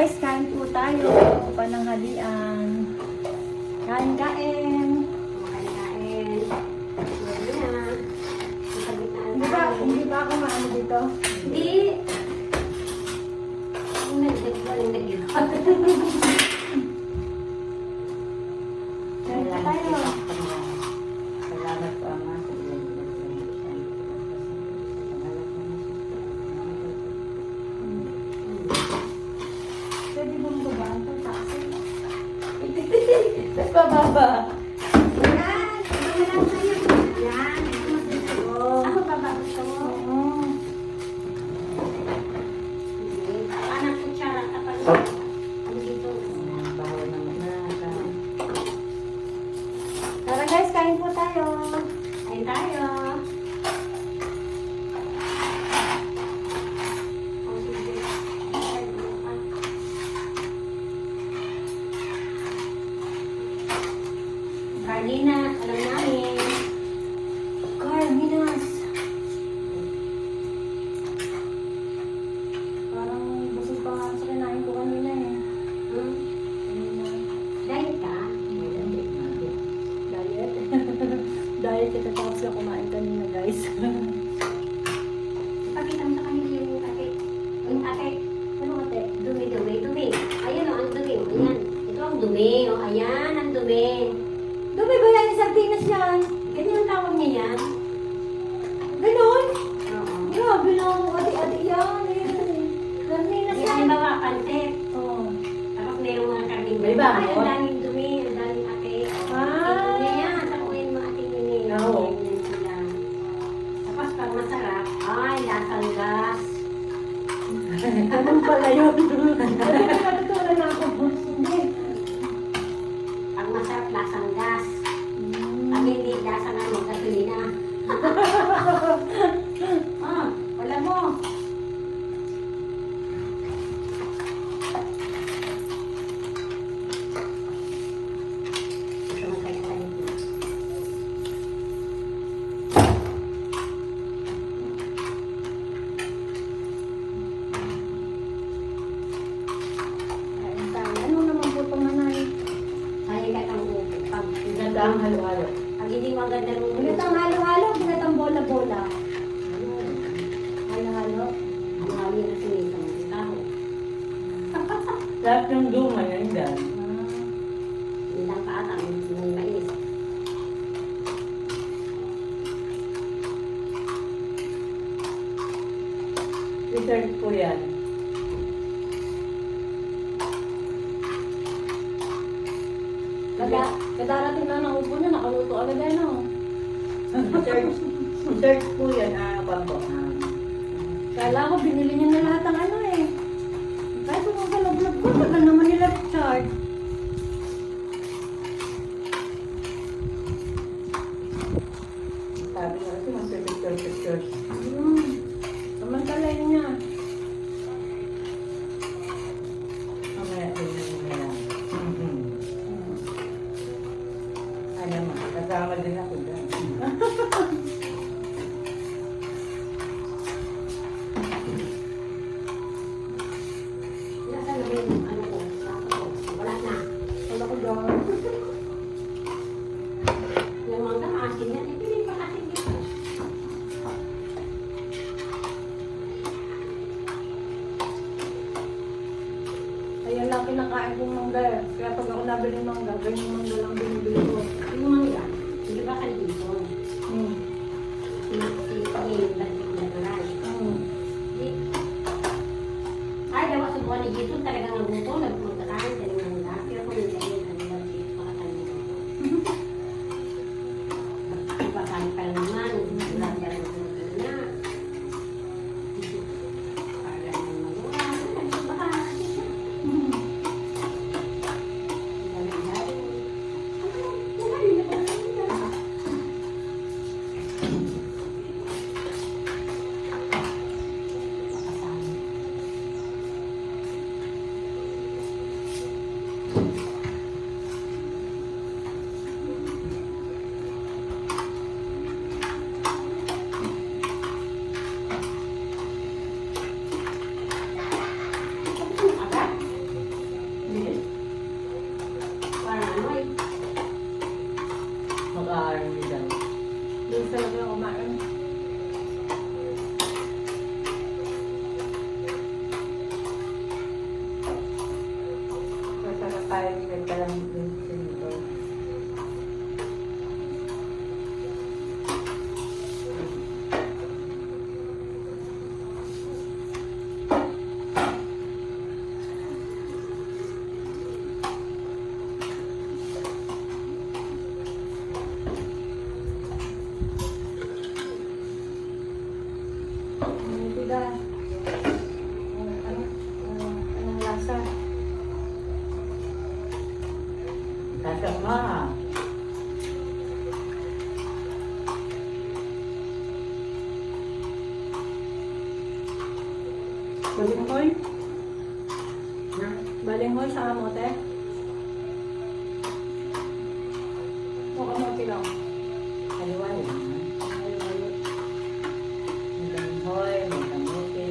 guys, kain po tayo. Pananghalian. Kain, kain. Kain, kain. Hindi ba, hindi ba ako maano dito? Hindi. Nagdag ba, nagdag 爸爸爸。Kasi katatapos lang kumain kanina guys. Ate, ang sa kanila yung ate. Yung ate. Ano ate? Dumi, dumi, dumi. Ayan o, ang dumi. Ayan. Ito ang dumi. O, ayan, ang dumi. Dumi ba yan? Isang tinas yan. Lahat ng luma nandyan. Hindi pa ata ng mais. Reserve po yan. Kada, kadarating na ng upo na, nakaluto agad yan o. Reserve, reserve po yan, ah, pambo. Kala ko binili niya na lahat ng ano eh. Ang galablab ko, tagal naman nila charge. Balinghoy? Na? Balinghoy sa kamote? O kamote lang? Kaliwa yan. May damhoy, may kamuti,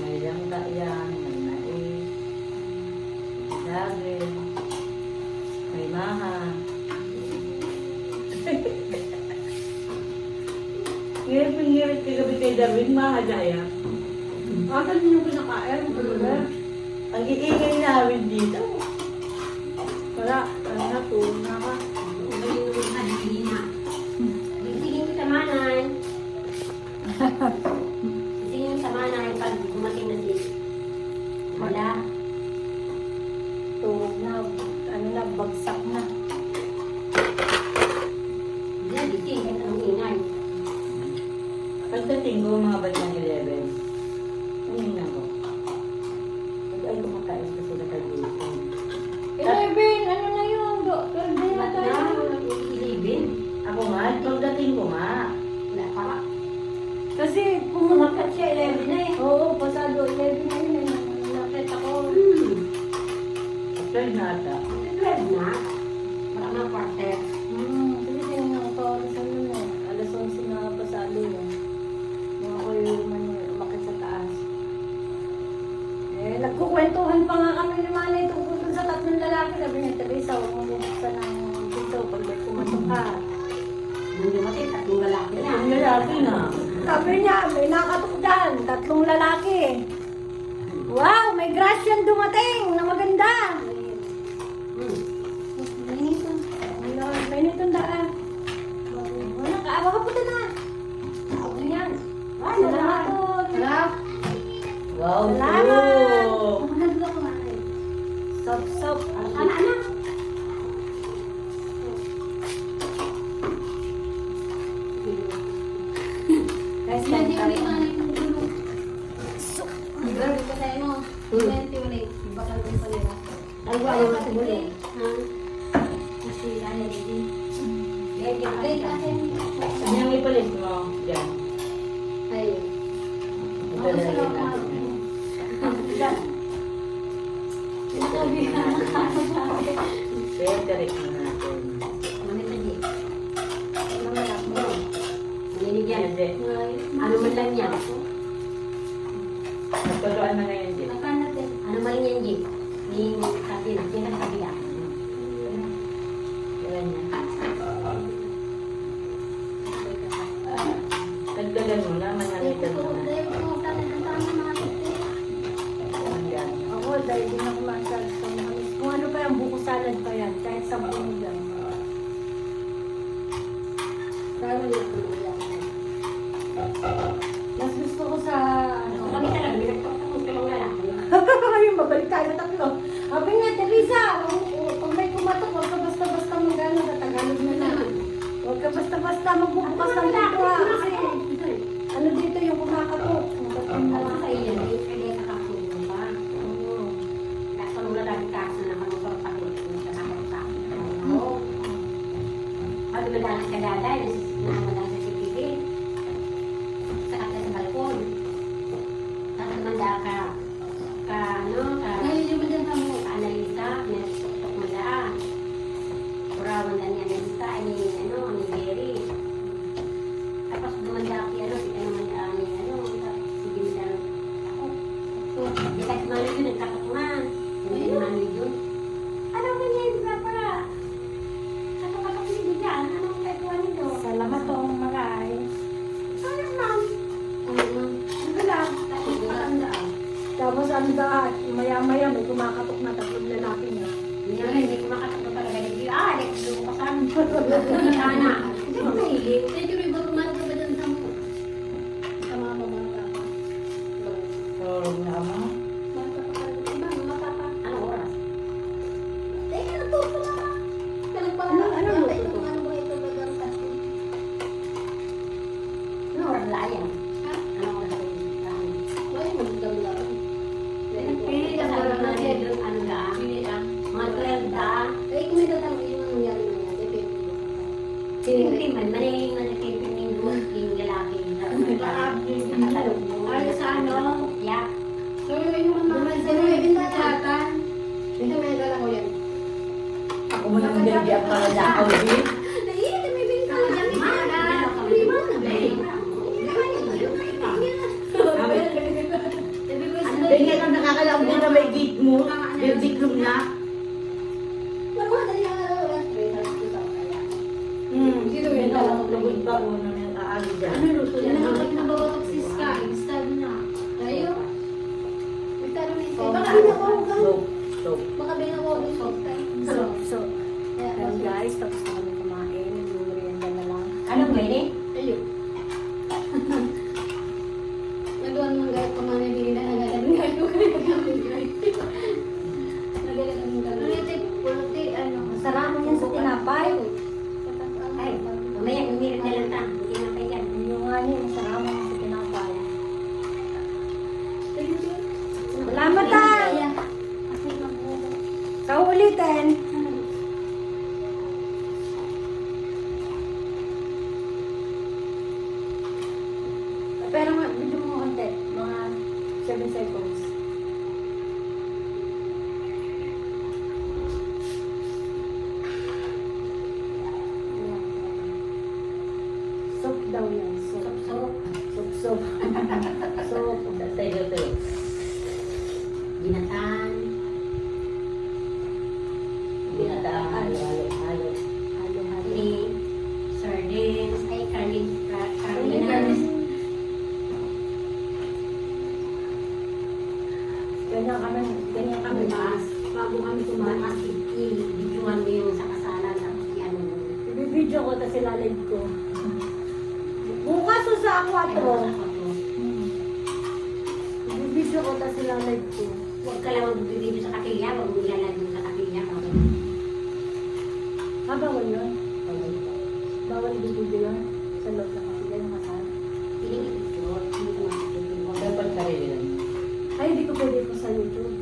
may langka yan, may mais, may saging, may maha. Ngirip-ngirip ka gabi kay Darwin, maha daya. Ganun yung kinakain? Ang iingay namin dito. Wala. Ano na, tulog na ka. Ka tayo mo. Hmm. Yan, di ulit. Bakal ko pa nila. Ang gwago na siguro. Ha? Kasi, ano, hindi. Kaya kaya Ay, kaya. kasi, Ano yung ipalit mo dyan? ayun. Ito na rin natin. Sinasabi ka na. Separate na natin. Mamit na di. Naman ako. Maninigyan. Hindi. Ano man lang yan. Nagpatuan na ngayon din. Makan natin. Ano man? Yung sabi na, yan ang sabi ah. Yan yan. Tayo tatlo. Sabi nga, Teresa, kung may kumatok, huwag ka basta-basta mag-ano, Tagalog na lang. Huwag ka basta-basta magbubukas ng dito ha. Kasi, ano dito yung kumakatok. Ang tatlong Alam lalaki. ka iyan, eh, kaya kakakulong pa. Oo. Kaso nung lalaki kaso na kami sa patot, sa kakot sa akin. Oo. At madalas ka daday, namalang sa CCTV. Sakat ka sa balkon. Tapos manda ka, ka, ano, ka, เดี๋ยวรทำงานเรื่องหนึ่งกับข้างล่า Đã. So, so, tayo tayo. Ginataan. Ginataan. Halo, halo, halo. Halo, halo. Sardines. Ay, karning. Karning. Karning. Ganyan kami, ganyan kami taas. Bago kami tumaas, i-videoan mo yung sa kasalan. Ibibideo ano ko, tapos ilalive ko. sa aquatro. Bibidyo ko ta sila live ko. Huwag ka lang magbibidyo sa katilya. Huwag mo ilalag mo sa katilya. Ha, ah, bawal yun? Bawal. Bawal bibidyo yun sa loob ng katilya ng kasal. Hindi ito. Hindi ko makikita. Dapat sarili lang. Ay, hindi ko pwede ko sa YouTube.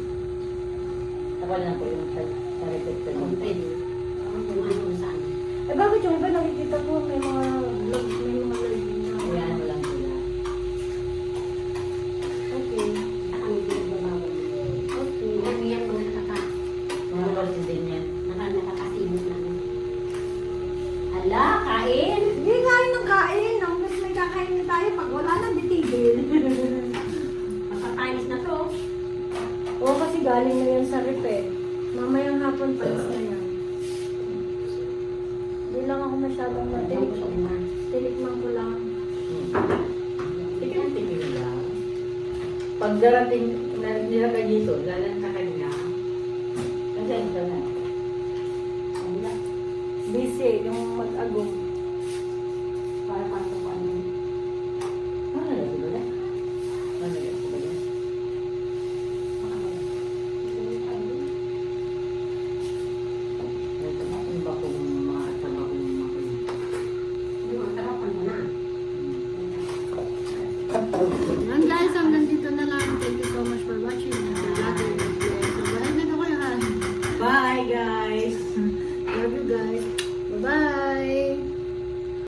Tapal na po yung sarili ko. Pwede. Ako kung ano saan. Eh, bakit yung iba nakikita ko may mga vlog, may mga live galing na yan sa repair. Mamayang hapon palis na yan. Hindi lang ako masyadong matilik. Tilikman ko lang. Ikaw tinig lang. Pag darating na nilagay dito, lalan